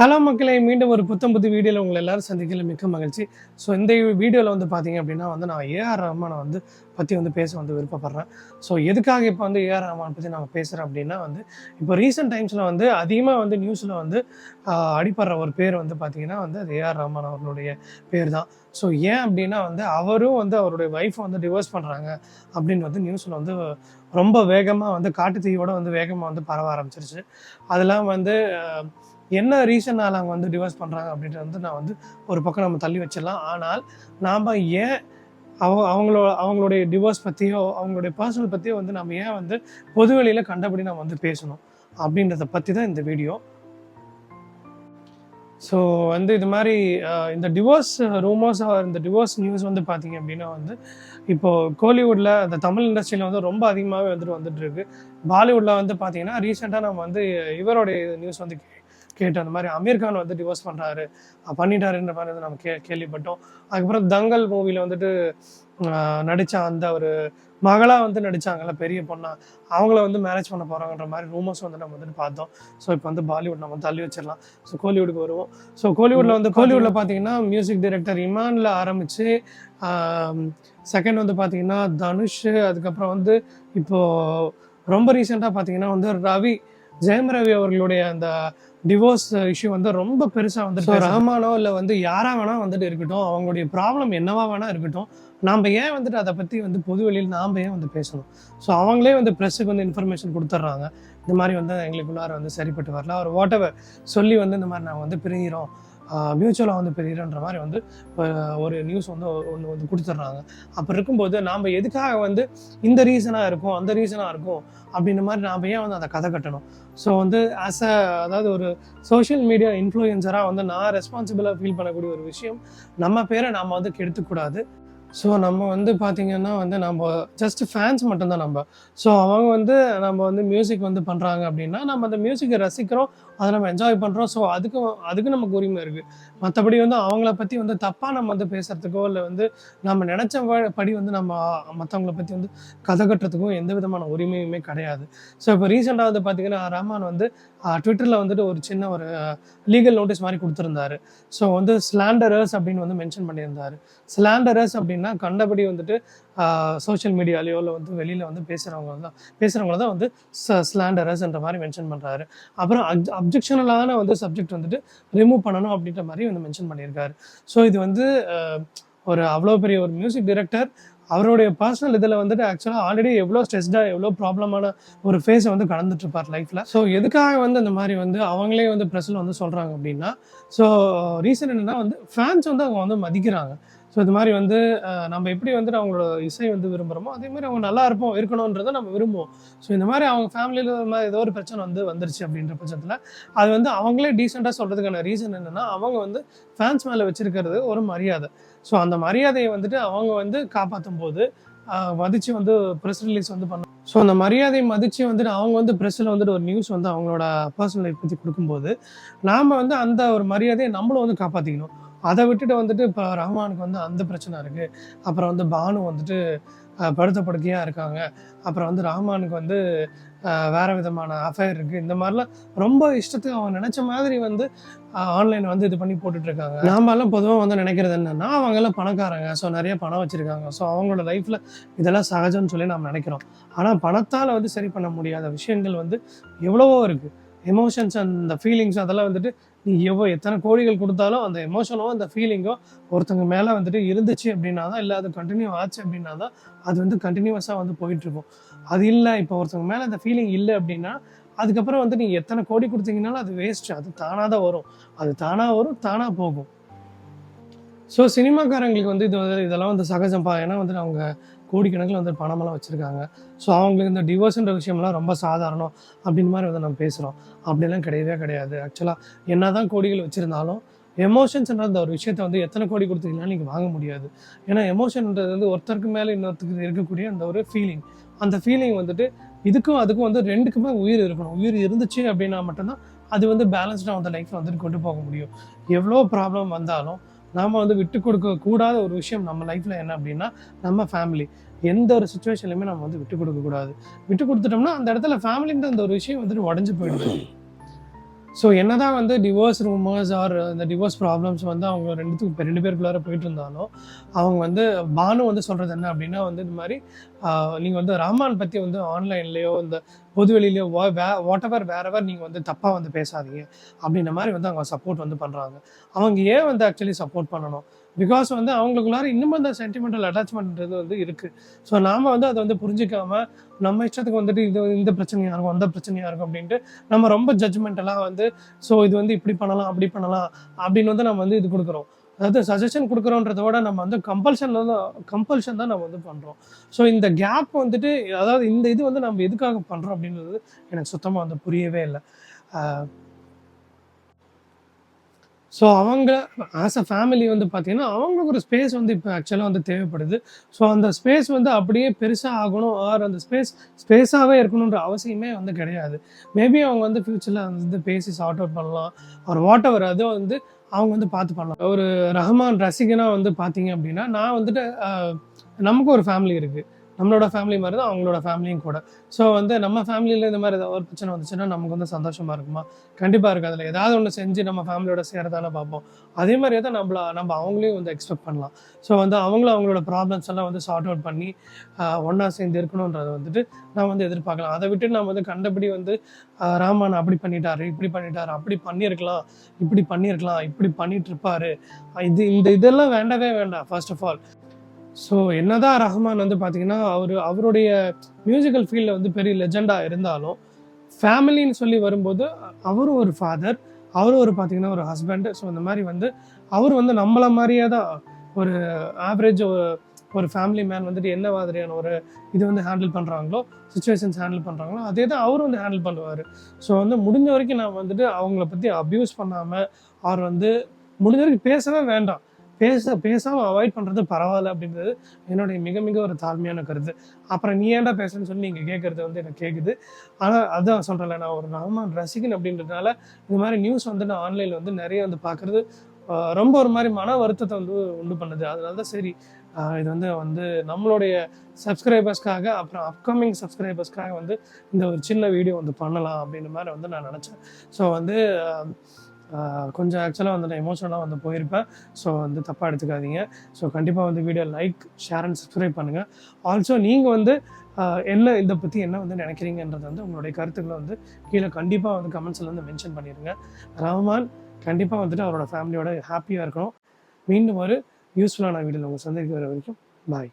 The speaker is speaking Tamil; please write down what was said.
ஹலோ மக்களை மீண்டும் ஒரு புத்தம் புது வீடியோவில் உங்களை எல்லாரும் சந்திக்கல. மிக்க மகிழ்ச்சி. ஸோ இந்த வீடியோவில் வந்து பார்த்தீங்க அப்படின்னா வந்து நான் ஏஆர் ரஹ்மானை வந்து பற்றி வந்து பேச வந்து விருப்பப்படுறேன். ஸோ எதுக்காக இப்போ வந்து ஏஆர் ரஹ்மான் பற்றி நம்ம பேசுகிறோம் அப்படின்னா வந்து இப்போ ரீசெண்ட் டைம்ஸில் வந்து அதிகமாக வந்து நியூஸில் வந்து அடிப்படுற ஒரு பேர் வந்து பார்த்தீங்கன்னா வந்து அது ஏஆர் ரஹ்மான் அவர்களுடைய பேர் தான். ஸோ ஏன் அப்படின்னா வந்து அவரும் வந்து அவருடைய ஒய்ஃபை வந்து டிவோர்ஸ் பண்ணுறாங்க அப்படின்னு வந்து நியூஸில் வந்து ரொம்ப வேகமாக வந்து காட்டு தீயோட வந்து வேகமாக வந்து பரவ ஆரம்பிச்சிருச்சு. அதெல்லாம் வந்து என்ன ரீசனால் அவங்க வந்து டிவோர்ஸ் பண்ணுறாங்க அப்படின்றது வந்து நான் வந்து ஒரு பக்கம் நம்ம தள்ளி வச்சிடலாம். ஆனால் நாம் ஏன் அவ அவங்களோட அவங்களுடைய டிவோர்ஸ் பற்றியோ அவங்களுடைய பர்சனல் பற்றியோ வந்து நம்ம ஏன் வந்து பொதுவெளியில் கண்டபடி நம்ம வந்து பேசணும் அப்படின்றத பற்றி தான் இந்த வீடியோ ஸோ வந்து இது மாதிரி இந்த டிவோர்ஸ் ரூமர்ஸ் இந்த டிவோர்ஸ் நியூஸ் வந்து பார்த்தீங்க அப்படின்னா வந்து இப்போ கோலிவுட்டில் அந்த தமிழ் இண்டஸ்ட்ரியில் வந்து ரொம்ப அதிகமாகவே வந்துட்டு வந்துட்டு இருக்கு. பாலிவுட்டில் வந்து பார்த்தீங்கன்னா ரீசெண்டாக நம்ம வந்து இவருடைய நியூஸ் வந்து கேட்டு அந்த மாதிரி அமீர் கான் வந்து டிவோர்ஸ் பண்ணுறாரு பண்ணிட்டாருன்ற மாதிரி வந்து நம்ம கே கேள்விப்பட்டோம். அதுக்கப்புறம் தங்கல் மூவியில் வந்துட்டு நடித்த அந்த ஒரு மகளாக வந்து நடித்தாங்கல்ல பெரிய பொண்ணா. அவங்கள வந்து மேரேஜ் பண்ண போகிறாங்கன்ற மாதிரி ரூமர்ஸ் வந்து நம்ம வந்துட்டு பார்த்தோம். ஸோ இப்போ வந்து பாலிவுட் நம்ம தள்ளி வச்சிடலாம். ஸோ கோலிவுட்டுக்கு வருவோம். ஸோ கோலிவுட்டில் வந்து கோலிவுட்டில் பார்த்தீங்கன்னா மியூசிக் டைரக்டர் இமானில் ஆரம்பித்து செகண்ட் வந்து பார்த்தீங்கன்னா தனுஷ் அதுக்கப்புறம் வந்து இப்போது ரொம்ப ரீசெண்டாக பார்த்தீங்கன்னா வந்து ரவி ஜெயம் ரவி அவர்களுடைய அந்த டிவோர்ஸ் இஷ்யூ வந்து ரொம்ப பெருசாக வந்து ரஹமானோ இல்லை வந்து யாரா வேணா வந்துட்டு இருக்கட்டும் அவங்களுடைய ப்ராப்ளம் என்னவா வேணா இருக்கட்டும் நாம் ஏன் வந்துட்டு அதை பற்றி வந்து பொது வெளியில் நாம் ஏன் வந்து பேசணும்? ஸோ அவங்களே வந்து ப்ரெஸ்ஸுக்கு வந்து இன்ஃபர்மேஷன் கொடுத்துட்றாங்க இந்த மாதிரி வந்து எங்களுக்குள்ளார வந்து சரிப்பட்டு வரல. ஒரு வாட் சொல்லி வந்து இந்த மாதிரி நாங்கள் வந்து பிரிகிறோம் மியூச்சுவலாக வந்து பெரியன்ற மாதிரி வந்து ஒரு நியூஸ் வந்து ஒன்று வந்து கொடுத்துட்றாங்க. அப்போ இருக்கும்போது நாம் எதுக்காக வந்து இந்த ரீசனாக இருக்கும் அந்த ரீசனாக இருக்கும் அப்படின்ற மாதிரி நாம் ஏன் வந்து அதை கதை கட்டணும்? ஸோ வந்து ஆஸ் அ அதாவது ஒரு சோஷியல் மீடியா இன்ஃப்ளூயன்சராக வந்து நான் ரெஸ்பான்சிபிளாக ஃபீல் பண்ணக்கூடிய ஒரு விஷயம் நம்ம பேரை நாம் வந்து கெடுத்துக்கூடாது. ஸோ நம்ம வந்து பார்த்திங்கன்னா வந்து நம்ம ஜஸ்ட் ஃபேன்ஸ் மட்டும்தான் நம்ம. ஸோ அவங்க வந்து நம்ம வந்து மியூசிக் வந்து பண்ணுறாங்க அப்படின்னா நம்ம அந்த மியூசிக்கை ரசிக்கிறோம் அதை நம்ம என்ஜாய் பண்ணுறோம் ஸோ அதுக்கு அதுக்கு நமக்கு உரிமை இருக்குது மற்றபடி வந்து அவங்கள பற்றி வந்து தப்பாக நம்ம வந்து பேசுகிறதுக்கோ இல்லை வந்து நம்ம நினச்ச படி வந்து நம்ம மற்றவங்கள பற்றி வந்து கதை கட்டுறதுக்கும் எந்த விதமான உரிமையுமே கிடையாது. ஸோ இப்போ ரீசெண்டாக வந்து பார்த்தீங்கன்னா ரஹ்மான் வந்து ட்விட்டரில் வந்துட்டு ஒரு சின்ன ஒரு லீகல் நோட்டீஸ் மாதிரி கொடுத்துருந்தாரு. ஸோ வந்து ஸ்லாண்டரர்ஸ் அப்படின்னு வந்து மென்ஷன் பண்ணியிருந்தாரு. ஸ்லாண்டரர்ஸ் அப்படின்னா கண்டபடி வந்துட்டு சோஷியல் மீடியாலேயோ இல்லை வந்து வெளியில் வந்து பேசுகிறவங்க தான் பேசுகிறவங்கள தான் வந்து ஸ்லாண்டரர்ஸ்ன்ற மாதிரி மென்ஷன் பண்ணுறாரு அப்புறம் அப்ஜெக்ஷனலான வந்து சப்ஜெக்ட் வந்துட்டு ரிமூவ் பண்ணணும் அப்படின்ற மாதிரி வந்து மென்ஷன் பண்ணியிருக்காரு. ஸோ இது வந்து ஒரு அவ்வளோ பெரிய ஒரு மியூசிக் டைரக்டர் அவருடைய பர்சனல் இதில் வந்துட்டு ஆக்சுவலாக ஆல்ரெடி எவ்வளோ ஸ்ட்ரெஸ்டாக எவ்வளோ ப்ராப்ளமான ஒரு ஃபேஸை வந்து கடந்துட்டுருப்பார் லைஃப்பில் ஸோ எதுக்காக வந்து அந்த மாதிரி வந்து அவங்களே வந்து ப்ரெஸ்ஸில் வந்து சொல்கிறாங்க அப்படின்னா ஸோ ரீசன் என்னன்னா வந்து ஃபேன்ஸ் வந்து அவங்க வந்து மதிக்கிறாங்க. ஸோ இது மாதிரி வந்து நம்ம எப்படி வந்துட்டு அவங்களோட இசை வந்து விரும்புகிறோமோ அதே மாதிரி அவங்க நல்லா இருப்போம் இருக்கணுன்றதை நம்ம விரும்புவோம். ஸோ இந்த மாதிரி அவங்க ஃபேமிலியில் மாதிரி ஏதோ ஒரு பிரச்சனை வந்து வந்துருச்சு அப்படின்ற பட்சத்தில் அது வந்து அவங்களே டீசெண்டாக சொல்கிறதுக்கான ரீசன் என்னென்னா அவங்க வந்து ஃபேன்ஸ் மேலே வச்சுருக்கிறது ஒரு மரியாதை. ஸோ அந்த மரியாதையை வந்துட்டு அவங்க வந்து காப்பாற்றும் போது மதித்து வந்து ப்ரெஸ் ரிலீஸ் வந்து பண்ண ஸோ அந்த மரியாதையை மதித்து வந்துட்டு அவங்க வந்து ப்ரெஸ்ஸில் வந்துட்டு ஒரு நியூஸ் வந்து அவங்களோட பர்சனல் லைஃப் பற்றி கொடுக்கும்போது நாம் வந்து அந்த ஒரு மரியாதையை நம்மளும் வந்து காப்பாற்றிக்கணும் அதை விட்டுட்டு வந்துட்டு இப்போ ரஹ்மானுக்கு வந்து அந்த பிரச்சனை இருக்குது அப்புறம் வந்து பானு வந்துட்டு படுத்த படுக்கையாக இருக்காங்க. அப்புறம் வந்து ரஹ்மானுக்கு வந்து வேறு விதமான அஃபேர் இருக்குது இந்த மாதிரிலாம் ரொம்ப இஷ்டத்துக்கு அவங்க நினச்ச மாதிரி வந்து ஆன்லைன் வந்து இது பண்ணி போட்டுட்ருக்காங்க. நாமெல்லாம் பொதுவாக வந்து நினைக்கிறது என்னென்னா அவங்கெல்லாம் பணக்காரங்க. ஸோ நிறைய பணம் வச்சுருக்காங்க. ஸோ அவங்களோட லைஃப்பில் இதெல்லாம் சகஜம்னு சொல்லி நாம் நினைக்கிறோம். ஆனால் பணத்தால் வந்து சரி பண்ண முடியாத விஷயங்கள் வந்து எவ்வளவோ இருக்குது எமோஷன்ஸ் அந்த ஃபீலிங்ஸ் அதெல்லாம் வந்துட்டு நீ எவ்வளோ எத்தனை கோடிகள் கொடுத்தாலும் அந்த எமோஷனோ அந்த ஃபீலிங்கோ ஒருத்தவங்க மேலே வந்துட்டு இருந்துச்சு அப்படின்னா தான் இல்லை அது கண்டினியூ ஆச்சு அப்படின்னா தான் அது வந்து கண்டினியூஸாக வந்து போயிட்டுருக்கும். அது இல்லை இப்போ ஒருத்தவங்க மேலே அந்த ஃபீலிங் இல்லை அப்படின்னா அதுக்கப்புறம் வந்து நீங்கள் எத்தனை கோடி கொடுத்தீங்கனாலும் அது வேஸ்ட் அது தானாக தான் வரும். அது தானாக வரும் தானாக போகும். ஸோ சினிமாக்காரங்களுக்கு வந்து இது வந்து இதெல்லாம் வந்து சகஜம்பா. ஏன்னா வந்து அவங்க கோடிக்கணக்கில் வந்து பணமெல்லாம் வச்சுருக்காங்க. ஸோ அவங்களுக்கு இந்த டிவோர்ஸ்ன்ற விஷயம்லாம் ரொம்ப சாதாரணம் அப்படின்னு மாதிரி வந்து நம்ம பேசுகிறோம் அப்படிலாம் கிடையவே கிடையாது. ஆக்சுவலாக என்ன தான் கோடிகள் வச்சுருந்தாலும் எமோஷன்ஸ்ன்ற அந்த ஒரு விஷயத்தை வந்து எத்தனை கோடி கொடுத்தீங்கனாலும் நீங்கள் வாங்க முடியாது. ஏன்னா எமோஷன்ன்றது வந்து ஒருத்தருக்கு மேலே இன்னொருத்தருக்கு இருக்கக்கூடிய அந்த ஒரு ஃபீலிங் அந்த ஃபீலிங் வந்துட்டு இதுக்கும் அதுக்கும் வந்து ரெண்டுக்குமே உயிர் இருக்கணும். உயிர் இருந்துச்சு அப்படின்னா மட்டும்தான் அது வந்து பேலன்ஸ்டாக வந்து லைஃப்பில் வந்துட்டு கொண்டு போக முடியும். எவ்வளோ ப்ராப்ளம் வந்தாலும் நாம் வந்து விட்டு கொடுக்க கூடாத ஒரு விஷயம் நம்ம லைஃப்பில் என்ன அப்படின்னா நம்ம ஃபேமிலி எந்த ஒரு சுச்சுவேஷன்லையுமே நம்ம வந்து விட்டு கொடுக்கக்கூடாது விட்டு கொடுத்துட்டோம்னா அந்த இடத்துல ஃபேமிலின்ற அந்த ஒரு விஷயம் வந்துட்டு உடஞ்சி போயிடுது. ஸோ என்னதான் வந்து டிவோர்ஸ் ரூமர்ஸ் ஆர் இந்த டிவோர்ஸ் ப்ராப்ளம்ஸ் வந்து அவங்க ரெண்டுத்துக்கும் இப்போ ரெண்டு பேருக்குள்ளார போயிட்டு இருந்தாலும் அவங்க வந்து பானு வந்து சொல்கிறது என்ன அப்படின்னா வந்து இந்த மாதிரி நீங்கள் வந்து ராமான் பற்றி வந்து ஆன்லைன்லேயோ இந்த பொதுவெளியிலையோ வே வாட் எவர் வேறவர் நீங்கள் வந்து தப்பாக வந்து பேசாதீங்க அப்படின்ற மாதிரி வந்து அவங்க சப்போர்ட் வந்து பண்ணுறாங்க அவங்க ஏன் வந்து ஆக்சுவலி சப்போர்ட் பண்ணணும்? பிகாஸ் வந்து அவங்களுக்குள்ளார இன்னும் அந்த சென்டிமெண்டல் அட்டாச்மெண்ட்ன்றது வந்து இருக்குது ஸோ நாம் வந்து அதை வந்து புரிஞ்சிக்காமல் நம்ம இஷ்டத்துக்கு வந்துட்டு இது இந்த பிரச்சனையாக இருக்கும் அந்த பிரச்சனையாக இருக்கும் அப்படின்ட்டு நம்ம ரொம்ப ஜட்ஜ்மெண்டலாக வந்து ஸோ இது வந்து இப்படி பண்ணலாம் அப்படி பண்ணலாம் அப்படின்னு வந்து நம்ம வந்து இது கொடுக்குறோம். அதாவது சஜஷன் கொடுக்குறோன்றத விட நம்ம வந்து கம்பல்ஷன் தான் கம்பல்ஷன் தான் நம்ம வந்து பண்ணுறோம் ஸோ இந்த கேப் வந்துட்டு அதாவது இந்த இது வந்து நம்ம எதுக்காக பண்ணுறோம் அப்படின்றது எனக்கு சுத்தமாக வந்து புரியவே இல்லை. ஸோ அவங்க ஆஸ் அ ஃபேமிலி வந்து பார்த்தீங்கன்னா அவங்களுக்கு ஒரு ஸ்பேஸ் வந்து இப்போ ஆக்சுவலாக வந்து தேவைப்படுது. ஸோ அந்த ஸ்பேஸ் வந்து அப்படியே பெருசாக ஆகணும் ஆர் அந்த ஸ்பேஸ் ஸ்பேஸாகவே இருக்கணுன்ற அவசியமே வந்து கிடையாது. மேபி அவங்க வந்து ஃப்யூச்சரில் வந்து பேசி சார்ட் அவுட் பண்ணலாம். ஒரு வாட் எவர் அதை வந்து அவங்க வந்து பார்த்து பண்ணலாம். ஒரு ரஹ்மான் ரசிகனாக வந்து பார்த்தீங்க அப்படின்னா நான் வந்துட்டு நமக்கு ஒரு ஃபேமிலி இருக்குது நம்மளோட ஃபேமிலி மாதிரி தான் அவங்களோட ஃபேமிலியும் கூட. ஸோ வந்து நம்ம ஃபேமிலியில் இந்த மாதிரி ஏதாவது ஒரு பிரச்சனை வந்துச்சுன்னா நமக்கு வந்து சந்தோஷமாக இருக்குமா? கண்டிப்பாக இருக்குது அதில் ஏதாவது ஒன்று செஞ்சு நம்ம ஃபேமிலியோட சேரதானே பார்ப்போம். அதே மாதிரியே தான் நம்மள நம்ம அவங்களையும் வந்து எக்ஸ்பெக்ட் பண்ணலாம். ஸோ வந்து அவங்களும் அவங்களோட ப்ராப்ளம்ஸ் எல்லாம் வந்து சார்ட் அவுட் பண்ணி ஒன்றா சேர்ந்து இருக்கணுன்றதை வந்துட்டு நான் வந்து எதிர்பார்க்கலாம். அதை விட்டு நம்ம வந்து கண்டபடி வந்து ராமன் அப்படி பண்ணிட்டாரு இப்படி பண்ணிட்டாரு அப்படி பண்ணியிருக்கலாம் இப்படி பண்ணியிருக்கலாம் இப்படி பண்ணிட்டு இருப்பாரு. இது இந்த இதெல்லாம் வேண்டவே வேண்டாம் ஃபர்ஸ்ட் ஆஃப் ஆல் ஸோ என்னதான் ரஹ்மான் வந்து பார்த்தீங்கன்னா அவர் அவருடைய மியூசிக்கல் ஃபீல்டில் வந்து பெரிய லெஜெண்டாக இருந்தாலும் ஃபேமிலின்னு சொல்லி வரும்போது அவரும் ஒரு ஃபாதர் அவரும் ஒரு பார்த்தீங்கன்னா ஒரு ஹஸ்பண்ட் ஸோ இந்த மாதிரி வந்து அவர் வந்து நம்மள மாதிரியே தான் ஒரு ஆவரேஜ் ஒரு ஃபேமிலி மேன் வந்துட்டு என்ன மாதிரியான ஒரு இது வந்து ஹேண்டில் பண்ணுறாங்களோ சுச்சுவேஷன்ஸ் ஹேண்டில் பண்ணுறாங்களோ அதே தான் அவரும் வந்து ஹேண்டில் பண்ணுவார். ஸோ வந்து முடிஞ்ச வரைக்கும் நான் வந்துட்டு அவங்கள பற்றி அப்யூஸ் பண்ணாமல் அவர் வந்து முடிஞ்ச வரைக்கும் பேசவே வேண்டாம். பேச பேசாமல் அவாய்ட் பண்ணுறது பரவாயில்ல அப்படின்றது என்னுடைய மிக மிக ஒரு தாழ்மையான கருத்து. அப்புறம் நீ ஏன்டா பேசுன்னு சொல்லி நீங்கள் கேட்குறது வந்து எனக்கு கேட்குது ஆனால் அதான் சொல்கிறேன்ல நான் ஒரு ரஹ்மான் ரசிகன் அப்படின்றதுனால இந்த மாதிரி நியூஸ் வந்து நான் ஆன்லைனில் வந்து நிறைய வந்து பார்க்குறது ரொம்ப ஒரு மாதிரி மன வருத்தத்தை வந்து உண்டு பண்ணுது. அதனால தான் சரி இது வந்து வந்து நம்மளுடைய சப்ஸ்கிரைபர்ஸ்க்காக அப்புறம் அப்கமிங் சப்ஸ்கிரைபர்ஸ்க்காக வந்து இந்த ஒரு சின்ன வீடியோ வந்து பண்ணலாம் அப்படின்ற மாதிரி வந்து நான் நினச்சேன். ஸோ வந்து கொஞ்சம் ஆக்சுவலாக வந்து நான் எமோஷனலாக வந்து போயிருப்பேன் ஸோ வந்து தப்பாக எடுத்துக்காதீங்க. ஸோ கண்டிப்பாக வந்து video like share and subscribe பண்ணுங்கள் ஆல்சோ நீங்கள் வந்து என்ன இதை பற்றி என்ன வந்து நினைக்கிறீங்கன்றது வந்து உங்களுடைய கருத்துக்களை வந்து கீழே கண்டிப்பாக வந்து கமெண்ட்ஸில் வந்து மென்ஷன் பண்ணிடுங்க ரஹ்மான் கண்டிப்பாக வந்துட்டு அவரோட ஃபேமிலியோட ஹாப்பியாக இருக்கணும். மீண்டும் ஒரு யூஸ்ஃபுல்லான வீடியோவில் உங்கள் சந்திக்கிற வரைக்கும் பாய்